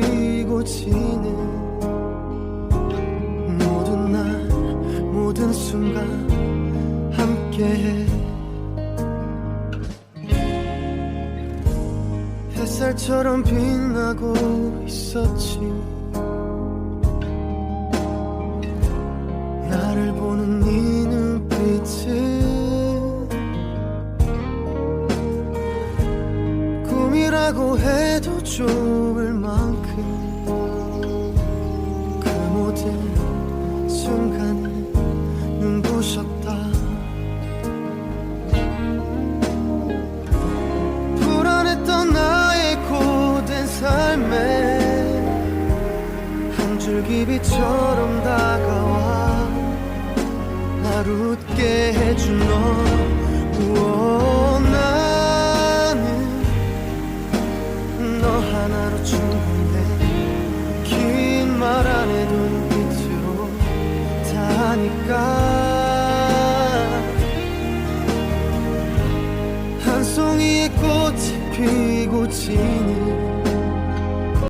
피고 지는 모든 날 모든 순간 함께해. 햇살처럼 빛나고 있었지 꿈이라고 해도 좋을 만큼 그 모든 순간을 눈부셨다. 불안했던 나의 고된 삶에 한 줄기 빛처럼 다가와 날 웃게 해준 너 우와, 다 하니까 한 송이의 꽃이 피고 지는